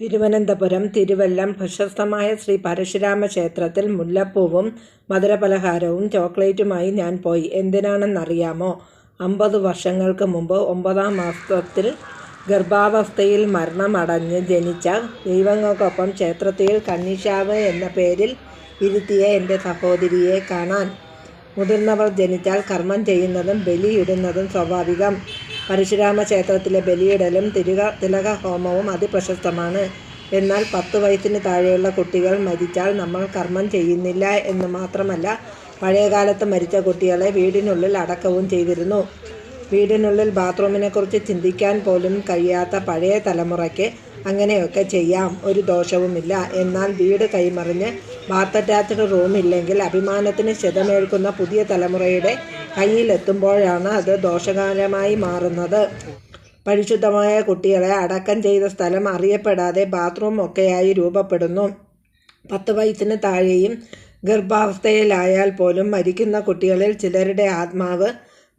തിരുവനന്തപുരം തിരുവല്ലം പ്രശസ്തമായ ശ്രീ പരശുരാമ ക്ഷേത്രത്തിൽ മുല്ലപ്പൂവും മധുരപലഹാരവും ചോക്ലേറ്റുമായി ഞാൻ പോയി. എന്തിനാണെന്നറിയാമോ? അമ്പത് വർഷങ്ങൾക്ക് മുമ്പ് ഒമ്പതാം മാസത്തിൽ ഗർഭാവസ്ഥയിൽ മരണമടഞ്ഞ് ജനിച്ച ദൈവങ്ങൾക്കൊപ്പം ക്ഷേത്രത്തിൽ കന്നിഷാവ് എന്ന പേരിൽ ഇരുത്തിയ എന്റെ സഹോദരിയെ കാണാൻ. മുതിർന്നവർ ജനിച്ചാൽ കർമ്മം ചെയ്യുന്നതും ബലിയിടുന്നതും സ്വാഭാവികം. പരശുരാമ ക്ഷേത്രത്തിലെ ബലിയിടലും തിരുക തിലക ഹോമവും അതിപ്രശസ്തമാണ്. എന്നാൽ പത്തു വയസ്സിന് താഴെയുള്ള കുട്ടികൾ മരിച്ചാൽ നമ്മൾ കർമ്മം ചെയ്യുന്നില്ല എന്ന് മാത്രമല്ല പഴയകാലത്ത് മരിച്ച കുട്ടികളെ വീടിനുള്ളിൽ അടക്കവും ചെയ്തിരുന്നു. വീടിനുള്ളിൽ ബാത്റൂമിനെക്കുറിച്ച് ചിന്തിക്കാൻ പോലും കഴിയാത്ത പഴയ തലമുറയ്ക്ക് അങ്ങനെയൊക്കെ ചെയ്യാം. ഒരു ദോഷവുമില്ല. എന്നാൽ വീട് കൈമറിഞ്ഞ് അറ്റാച്ച്ഡ് റൂമില്ലെങ്കിൽ അഭിമാനത്തിന് ക്ഷതമേൽക്കുന്ന പുതിയ തലമുറയുടെ കയ്യിലെത്തുമ്പോഴാണ് അത് ദോഷകരമായി മാറുന്നത്. പരിശുദ്ധമായ കുട്ടികളെ അടക്കം ചെയ്ത സ്ഥലം അറിയപ്പെടാതെ ബാത്റൂം ഒക്കെയായി രൂപപ്പെടുന്നു. പത്ത് വയസ്സിന് താഴെയും ഗർഭാവസ്ഥയിലായാൽ പോലും മരിക്കുന്ന കുട്ടികളിൽ ചിലരുടെ ആത്മാവ്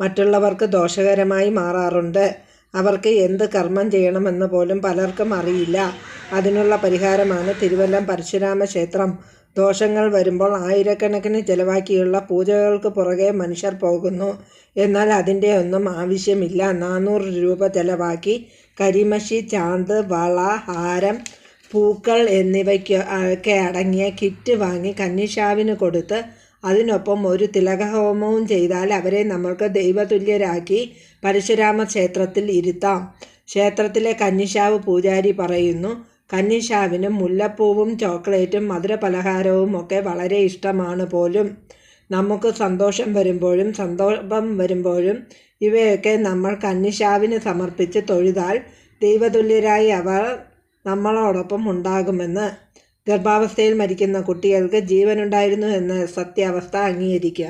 മറ്റുള്ളവർക്ക് ദോഷകരമായി മാറാറുണ്ട്. അവർക്ക് എന്ത് കർമ്മം ചെയ്യണമെന്ന് പോലും പലർക്കും അറിയില്ല. അതിനുള്ള പരിഹാരമാണ് തിരുവല്ലം പരശുരാമ ക്ഷേത്രം. ദോഷങ്ങൾ വരുമ്പോൾ ആയിരക്കണക്കിന് ചെലവാക്കിയുള്ള പൂജകൾക്ക് പുറകെ മനുഷ്യർ പോകുന്നു. എന്നാൽ അതിന്റെ ഒന്നും ആവശ്യമില്ല. നാനൂറ് രൂപ ചെലവാക്കി കരിമഷി, ചാന്ത്, വള, ഹാരം, പൂക്കൾ എന്നിവയൊക്കെ അടങ്ങിയ കിറ്റ് വാങ്ങി കന്നിഷാവിന് കൊടുത്ത് അതിനൊപ്പം ഒരു തിലകഹോമവും ചെയ്താൽ അവരെ നമ്മൾക്ക് ദൈവതുല്യരാക്കി പരശുരാമ ക്ഷേത്രത്തിൽ ഇരുത്താം. ക്ഷേത്രത്തിലെ കന്നിഷാവ് പൂജാരി പറയുന്നു. കന്നിശാവിന് മുല്ലപ്പൂവും ചോക്ലേറ്റും മധുരപലഹാരവും ഒക്കെ വളരെ ഇഷ്ടമാണ് പോലും. നമുക്ക് സന്തോഷം വരുമ്പോഴും സന്തോഷം വരുമ്പോഴും ഇവയൊക്കെ നമ്മൾ കന്നിഷാവിന് സമർപ്പിച്ച് തൊഴുതാൽ ദൈവതുല്യരായി അവർ നമ്മളോടൊപ്പം ഉണ്ടാകുമെന്ന്. ഗർഭാവസ്ഥയിൽ മരിക്കുന്ന കുട്ടികൾക്ക് ജീവനുണ്ടായിരുന്നു എന്ന സത്യാവസ്ഥ അംഗീകരിക്കുക.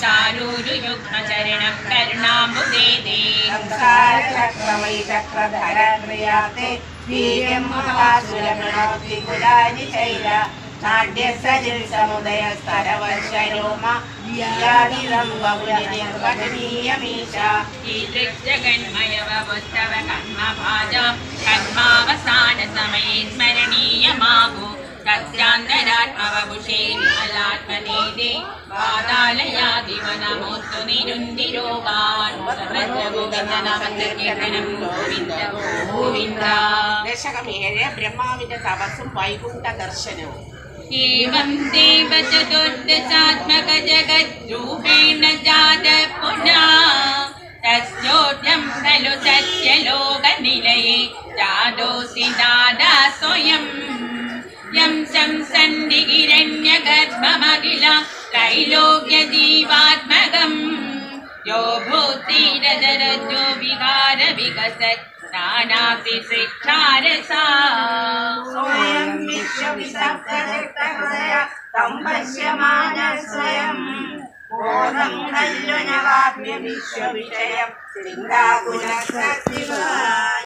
चारूरुयुग्मचरणं करुणाम्बुदे देक्रधरक्रियाते वीर्यं महासुरगणात्रिकुलानि शैल नाट्यसजिल समुदयस्तरवर्षरोम यादिरं बहुनिर्वचनीयमीश ईदृग्जगन्मयवस्तव कर्मभाजां कर्मावसानसमये स्मरणीयमाभू तस्यान्तरात्मवभुषे പാതാലയാദിവനമോസ്തു നിരുന്തിരോഗാൻ ഗോവിന്ദനാമസങ്കീർത്തനം ഗോവിന്ദ ഗോവിന്ദ ദശകമേഴ് ബ്രഹ്മാവിന്റെ തപസ്സും വൈകുണ്ഠ ദർശനവും एवं देव चतुर्दशात्मक जगद्रूपेण जात पुनः तस्योऽयं खलु सत्यलोकनिलये जातोऽसि दादा स्वयं यं शंसन्निहिरण्यगर्भमखिल त्रैलोक्यजीवात्मकम् यो भूतिरजरजो विहार विकसत् नानापि शिक्षारसा स्वयं विश्वविसर्गहृदय तं पश्यमान स्वयं बोधं नल्लुनवाप्य विश्वविषयं चिन्ताकुलसत्विवा